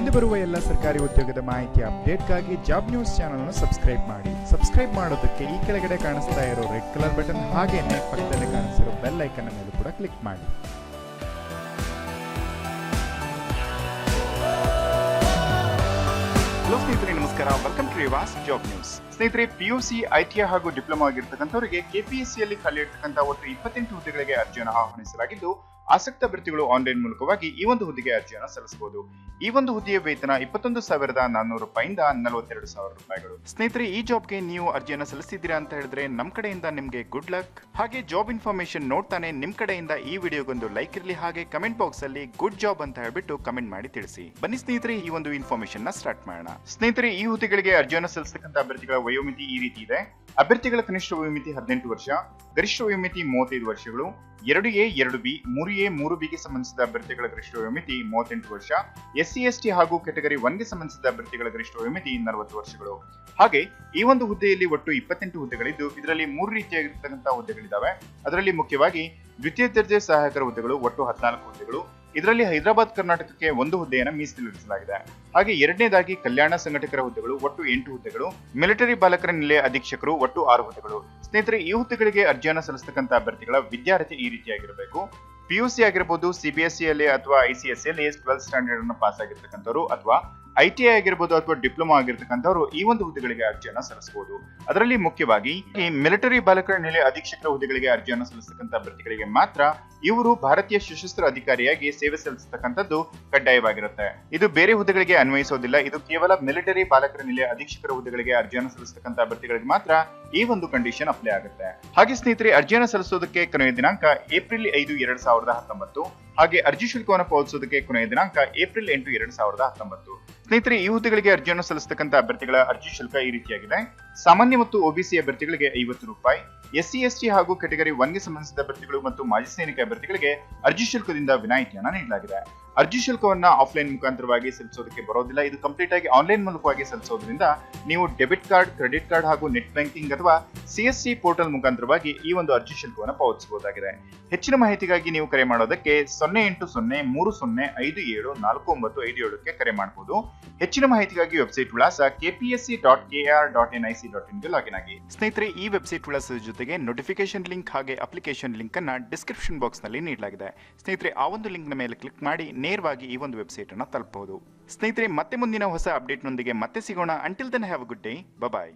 ಮುಂದೆ ಬರುವ ಎಲ್ಲ ಸರ್ಕಾರಿ ಉದ್ಯೋಗದ ಮಾಹಿತಿ ಅಪ್ಡೇಟ್ಗಾಗಿ ಜಾಬ್ ನ್ಯೂಸ್ ಚಾನಲ್ ಅನ್ನು ಸಬ್ಸ್ಕ್ರೈಬ್ ಮಾಡಿ. ಸಬ್ಸ್ಕ್ರೈಬ್ ಮಾಡೋದಕ್ಕೆ ಈ ಕೆಳಗಡೆ ಕಾಣಿಸ್ತಾ ಇರೋ ರೆಡ್ ಕಲರ್ ಬಟನ್ ಹಾಗೇನೆ ಪಕ್ಕದಲ್ಲಿ ಕಾಣಿಸಿರೋ ಬೆಲ್ ಐಕನ್ ಮೇಲೆ ಕೂಡ ಕ್ಲಿಕ್ ಮಾಡಿ. ಹಲೋ ಸ್ನೇಹಿತರೆ, ನಮಸ್ಕಾರ. ವೆಲ್ಕಮ್ ಟು ರಿವಾಸ್ ಜಾಬ್ ನ್ಯೂಸ್ ಸ್ನೇಹಿತರೆ ಪಿಯುಸಿ ಐಟಿಐ ಹಾಗೂ ಡಿಪ್ಲೊಮಾ ಆಗಿರ್ತಕ್ಕಂಥವರಿಗೆ ಕೆಪಿಎಸ್ಸಿಯಲ್ಲಿ ಖಾಲಿ ಇರ್ತಕ್ಕಂಥ ಒಟ್ಟು ಇಪ್ಪತ್ತೆಂಟು ಹುದ್ದೆಗಳಿಗೆ ಅರ್ಜಿಯನ್ನು ಆಹ್ವಾನಿಸಲಾಗಿದ್ದು ಆಸಕ್ತ ಅಭ್ಯರ್ಥಿಗಳು ಆನ್ಲೈನ್ ಮೂಲಕವಾಗಿ ಈ ಒಂದು ಹುದ್ದೆಗೆ ಅರ್ಜಿಯನ್ನು ಸಲ್ಲಿಸಬಹುದು. ಈ ಒಂದು ಹುದ್ದೆಯ ವೇತನ ಇಪ್ಪತ್ತೊಂದು ಸಾವಿರದ ನಾನ್ನೂರು ರೂಪಾಯಿಂದ ನಲವತ್ತೆರಡು ಸಾವಿರ ರೂಪಾಯಿಗಳು. ಸ್ನೇಹಿತರೆ, ಈ ಜಾಬ್ಗೆ ನೀವು ಅರ್ಜಿಯನ್ನು ಸಲ್ಲಿಸಿದ್ದೀರಾ ಅಂತ ಹೇಳಿದ್ರೆ ನಮ್ಮ ಕಡೆಯಿಂದ ನಿಮಗೆ ಗುಡ್ ಲಕ್ ಹಾಗೆ ಜಾಬ್ ಇನ್ಫಾರ್ಮೇಶನ್ ನೋಡ್ತಾನೆ ನಿಮ್ಮ ಕಡೆಯಿಂದ ಈ ವಿಡಿಯೋಗೊಂದು ಲೈಕ್ ಇರಲಿ, ಹಾಗೆ ಕಮೆಂಟ್ ಬಾಕ್ಸ್ ಅಲ್ಲಿ ಗುಡ್ ಜಾಬ್ ಅಂತ ಹೇಳ್ಬಿಟ್ಟು ಕಮೆಂಟ್ ಮಾಡಿ ತಿಳಿಸಿ. ಬನ್ನಿ ಸ್ನೇಹಿತರೆ, ಈ ಒಂದು ಇನ್ಫಾರ್ಮೇಶನ್ನ ಸ್ಟಾರ್ಟ್ ಮಾಡೋಣ. ಸ್ನೇಹಿತರೆ, ಈ ಹುದ್ದೆಗಳಿಗೆ ಅರ್ಜಿಯನ್ನು ಸಲ್ಲಿಸತಕ್ಕಂಥ ಅಭ್ಯರ್ಥಿಗಳ ವಯೋಮಿತಿ ಈ ರೀತಿ ಇದೆ. ಅಭ್ಯರ್ಥಿಗಳ ಕನಿಷ್ಠ ವಯೋಮಿತಿ ಹದಿನೆಂಟು ವರ್ಷ. ಗರಿಷ್ಠ ವಯೋಮಿತಿ ಮೂವತ್ತೈದು ವರ್ಷಗಳು, ಎರಡು ಎ, ಎರಡು ಬಿ, ಮೂರು ಎ, ಮೂರು ಬಿಗೆ ಸಂಬಂಧಿಸಿದ ಅಭ್ಯರ್ಥಿಗಳ ಗರಿಷ್ಠ ವಯೋಮಿತಿ ಮೂವತ್ತೆಂಟು ವರ್ಷ ಎಸ್ಸಿ ಎಸ್ಟಿ ಹಾಗೂ ಕೆಟಗರಿ ಒನ್ಗೆ ಸಂಬಂಧಿಸಿದ ಅಭ್ಯರ್ಥಿಗಳ ಗರಿಷ್ಠ ವಯೋಮಿತಿ ನಲವತ್ತು ವರ್ಷಗಳು. ಹಾಗೆ ಈ ಒಂದು ಹುದ್ದೆಯಲ್ಲಿ ಒಟ್ಟು ಇಪ್ಪತ್ತೆಂಟು ಹುದ್ದೆಗಳಿದ್ದು, ಇದರಲ್ಲಿ ಮೂರು ರೀತಿಯಾಗಿರ್ತಕ್ಕಂಥ ಹುದ್ದೆಗಳಿದ್ದಾವೆ. ಅದರಲ್ಲಿ ಮುಖ್ಯವಾಗಿ ದ್ವಿತೀಯ ದರ್ಜೆ ಸಹಾಯಕರ ಹುದ್ದೆಗಳು ಒಟ್ಟು ಹದಿನಾಲ್ಕು ಹುದ್ದೆಗಳು ಇದರಲ್ಲಿ ಹೈದರಾಬಾದ್ ಕರ್ನಾಟಕಕ್ಕೆ ಒಂದು ಹುದ್ದೆಯನ್ನು ಮೀಸಲಿರಿಸಲಾಗಿದೆ. ಹಾಗೆ ಎರಡನೇದಾಗಿ ಕಲ್ಯಾಣ ಸಂಘಟಕರ ಹುದ್ದೆಗಳು, ಒಟ್ಟು ಎಂಟು ಹುದ್ದೆಗಳು, ಮಿಲಿಟರಿ ಬಾಲಕರ ನಿಲಯ ಅಧೀಕ್ಷಕರು, ಒಟ್ಟು ಆರು ಹುದ್ದೆಗಳು. ಸ್ನೇಹಿತರೆ, ಈ ಹುದ್ದೆಗಳಿಗೆ ಅರ್ಜಿಯನ್ನು ಸಲ್ಲಿಸತಕ್ಕಂಥ ಅಭ್ಯರ್ಥಿಗಳ ವಿದ್ಯಾರ್ಥಿ ಈ ರೀತಿಯಾಗಿರಬೇಕು. ಪಿಯುಸಿ ಆಗಿರ್ಬೋದು ಸಿಬಿಎಸ್ಇ ಅಲ್ಲಿ ಅಥವಾ ಐಸಿಎಸ್ಇ ಅಲ್ಲಿ ಟ್ವೆಲ್ತ್ ಸ್ಟ್ಯಾಂಡರ್ಡ್ ಅನ್ನು ಪಾಸ್ ಆಗಿರ್ತಕ್ಕಂಥವ್ರು ಅಥವಾ ಐಟಿಐ ಆಗಿರ್ಬೋದು ಅಥವಾ ಡಿಪ್ಲೊಮಾ ಆಗಿರ್ತಕ್ಕಂಥವ್ರು ಈ ಒಂದು ಹುದ್ದೆಗಳಿಗೆ ಅರ್ಜಿಯನ್ನು ಸಲ್ಲಿಸಬಹುದು ಅದರಲ್ಲಿ ಮುಖ್ಯವಾಗಿ ಈ ಮಿಲಿಟರಿ ಬಾಲಕರ ನೆಲೆ ಅಧೀಕ್ಷಕರ ಹುದ್ದೆಗಳಿಗೆ ಅರ್ಜಿಯನ್ನು ಸಲ್ಲಿಸತಕ್ಕಂಥ ಅಭ್ಯರ್ಥಿಗಳಿಗೆ ಮಾತ್ರ ಇವರು ಭಾರತೀಯ ಸಶಸ್ತ್ರ ಅಧಿಕಾರಿಯಾಗಿ ಸೇವೆ ಸಲ್ಲಿಸತಕ್ಕಂಥದ್ದು ಕಡ್ಡಾಯವಾಗಿರುತ್ತೆ. ಇದು ಬೇರೆ ಹುದ್ದೆಗಳಿಗೆ ಅನ್ವಯಿಸೋದಿಲ್ಲ. ಇದು ಕೇವಲ ಮಿಲಿಟರಿ ಬಾಲಕರ ನೆಲೆ ಅಧೀಕ್ಷಕರ ಹುದ್ದೆಗಳಿಗೆ ಅರ್ಜಿಯನ್ನು ಸಲ್ಲಿಸತಕ್ಕಂಥ ಅಭ್ಯರ್ಥಿಗಳಿಗೆ ಮಾತ್ರ ಈ ಒಂದು ಕಂಡೀಷನ್ ಅಪ್ಲೈ ಆಗುತ್ತೆ. ಹಾಗೆ ಸ್ನೇಹಿತರೆ, ಅರ್ಜಿಯನ್ನು ಸಲ್ಲಿಸೋದಕ್ಕೆ ಕೊನೆಯ ದಿನಾಂಕ ಏಪ್ರಿಲ್ ಐದು, ಎರಡ್ ಸಾವಿರದ ಹತ್ತೊಂಬತ್ತು. ಹಾಗೆ ಅರ್ಜಿ ಶುಲ್ಕವನ್ನು ಪಾವತಿಸುವುದಕ್ಕೆ ಕೊನೆಯ ದಿನಾಂಕ ಏಪ್ರಿಲ್ ಎಂಟು, ಎರಡ್ ಸಾವಿರದ ಹತ್ತೊಂಬತ್ತು. ಸ್ನೇಹಿತರೆ, ಈ ಹುದ್ದೆಗಳಿಗೆ ಅರ್ಜಿಯನ್ನು ಸಲ್ಲಿಸತಕ್ಕಂಥ ಅಭ್ಯರ್ಥಿಗಳ ಅರ್ಜಿ ಶುಲ್ಕ ಈ ರೀತಿಯಾಗಿದೆ. ಸಾಮಾನ್ಯ ಮತ್ತು ಒಬಿಸಿ ಅಭ್ಯರ್ಥಿಗಳಿಗೆ ಐವತ್ತು ರೂಪಾಯಿ, ಎಸ್ಸಿ, ಎಸ್ಟಿ ಹಾಗೂ ಕೆಟಗರಿ ಒನ್ಗೆ ಸಂಬಂಧಿಸಿದ ಅಭ್ಯರ್ಥಿಗಳು ಮತ್ತು ಮಾಜಿ ಸೈನಿಕ ಅಭ್ಯರ್ಥಿಗಳಿಗೆ ಅರ್ಜಿ ಶುಲ್ಕದಿಂದ ವಿನಾಯಿತಿಯನ್ನು ನೀಡಲಾಗಿದೆ. ಅರ್ಜಿ ಶುಲ್ಕವನ್ನ ಆಫ್ಲೈನ್ ಮುಖಾಂತರವಾಗಿ ಸಲ್ಲಿಸೋದಕ್ಕೆ ಬರೋದಿಲ್ಲ. ಇದು ಕಂಪ್ಲೀಟ್ ಆಗಿ ಆನ್ಲೈನ್ ಮೂಲಕವಾಗಿ ಸಲ್ಲಿಸೋದ್ರಿಂದ ನೀವು ಡೆಬಿಟ್ ಕಾರ್ಡ್ ಕ್ರೆಡಿಟ್ ಕಾರ್ಡ್ ಹಾಗೂ ನೆಟ್ ಬ್ಯಾಂಕಿಂಗ್ ಅಥವಾ ಸಿಎಸ್ಸಿ ಪೋರ್ಟಲ್ ಮುಖಾಂತರವಾಗಿ ಈ ಒಂದು ಅರ್ಜಿ ಶುಲ್ಕವನ್ನು ಪಾವತಿಸಬಹುದಾಗಿದೆ. ಹೆಚ್ಚಿನ ಮಾಹಿತಿಗಾಗಿ ನೀವು ಕರೆ ಮಾಡೋದಕ್ಕೆ ಸೊನ್ನೆ ಎಂಟು ಸೊನ್ನೆ ಮೂರು ಸೊನ್ನೆ ಐದು ಏಳು ನಾಲ್ಕು ಒಂಬತ್ತು ಐದು ಏಳಕ್ಕೆ ಕರೆ ಮಾಡಬಹುದು ಹೆಚ್ಚಿನ ಮಾಹಿತಿಗಾಗಿ ವೆಬ್ಸೈಟ್ ವಿಳಾಸ KPSC dot KR dot N I C dot ಇನ್ಗೆ ಲಾಗಿನ್ ಆಗಿ. ಸ್ನೇಹಿತರೆ, ಈ ವೆಬ್ಸೈಟ್ ವಿಳಾಸದ ಜೊತೆಗೆ ನೋಟಿಫಿಕೇಶನ್ ಲಿಂಕ್ ಹಾಗೆ ಅಪ್ಲಿಕೇಶನ್ ಲಿಂಕ್ ಅನ್ನ ಡಿಸ್ಕ್ರಿಪ್ಷನ್ ಬಾಕ್ಸ್ನಲ್ಲಿ ನೀಡಲಾಗಿದೆ. ಸ್ನೇಹಿತರೆ, ಆ ಒಂದು ಲಿಂಕ್ನ ಮೇಲೆ ಕ್ಲಿಕ್ ಮಾಡಿ ನೇರವಾಗಿ ಈ ಒಂದು ವೆಬ್ಸೈಟ್ ಅನ್ನ ತಲುಪಬಹುದು ಸ್ನೇಹಿತರೆ, ಮತ್ತೆ ಮುಂದಿನ ಹೊಸ ಅಪ್ಡೇಟ್ ನೊಂದಿಗೆ ಮತ್ತೆ ಸಿಗೋಣ. Until then have good day bye